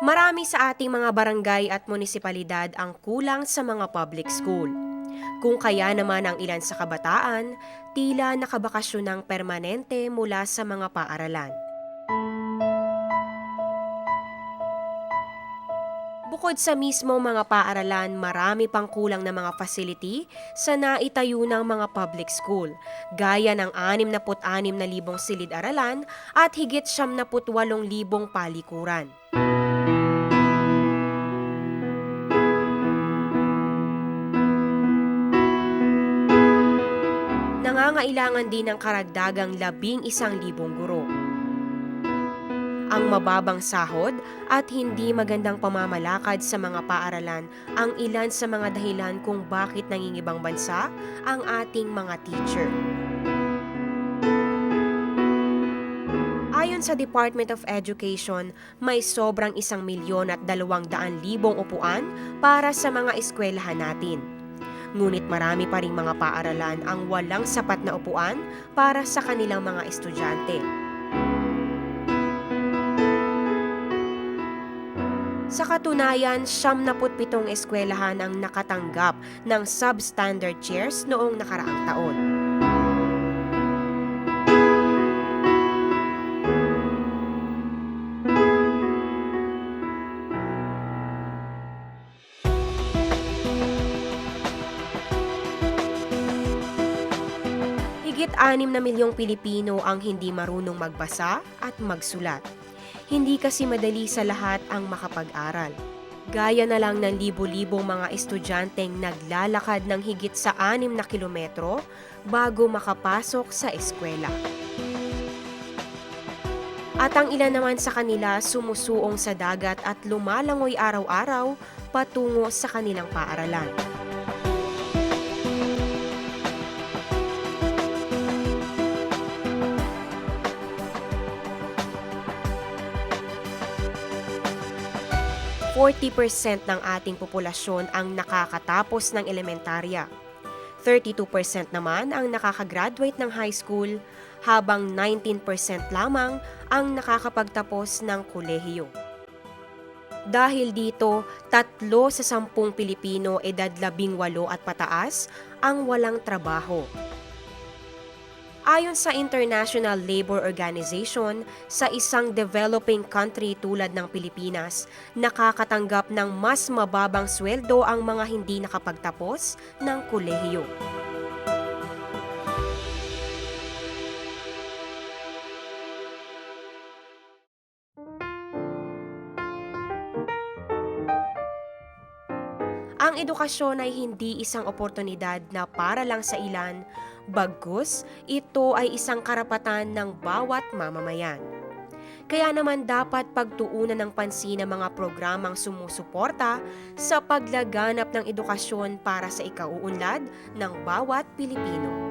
Marami sa ating mga barangay at munisipalidad ang kulang sa mga public school. Kung kaya naman ang ilan sa kabataan, tila nakabakasyon ng permanente mula sa mga paaralan. Bukod sa mismo mga paaralan, marami pang kulang na mga facility sa naitayo ng mga public school, gaya ng 66,000 silid-aralan at higit 78,000 palikuran. Nangangailangan din ng karagdagang labing isang libong guro. Ang mababang sahod at hindi magandang pamamalakad sa mga paaralan ang ilan sa mga dahilan kung bakit nangingibang bansa ang ating mga teacher. Ayon sa Department of Education, may sobrang isang milyon at dalawang daan libong upuan para sa mga eskwelahan natin. Ngunit marami pa ring mga paaralan ang walang sapat na upuan para sa kanilang mga estudyante. Sa katunayan, 77 eskwelahan ang nakatanggap ng substandard chairs noong nakaraang taon. Higit 6 na milyong Pilipino ang hindi marunong magbasa at magsulat. Hindi kasi madali sa lahat ang makapag-aral. Gaya na lang ng libo-libong mga estudyanteng naglalakad ng higit sa 6 na kilometro bago makapasok sa eskwela. At ang ilan naman sa kanila sumusuong sa dagat at lumalangoy araw-araw patungo sa kanilang paaralan. Forty percent ng ating populasyon ang nakakatapos ng elementarya. 32% naman ang nakakagraduate ng high school, habang 19% lamang ang nakakapagtapos ng kolehiyo. Dahil dito, tatlo sa sampung Pilipino edad labing walo at pataas ang walang trabaho. Ayon sa International Labor Organization, sa isang developing country tulad ng Pilipinas, nakakatanggap ng mas mababang sweldo ang mga hindi nakapagtapos ng kolehiyo. Ang edukasyon ay hindi isang oportunidad na para lang sa ilan, bagkus ito ay isang karapatan ng bawat mamamayan. Kaya naman dapat pagtuunan ng pansin ang mga programang sumusuporta sa paglaganap ng edukasyon para sa ikauunlad ng bawat Pilipino.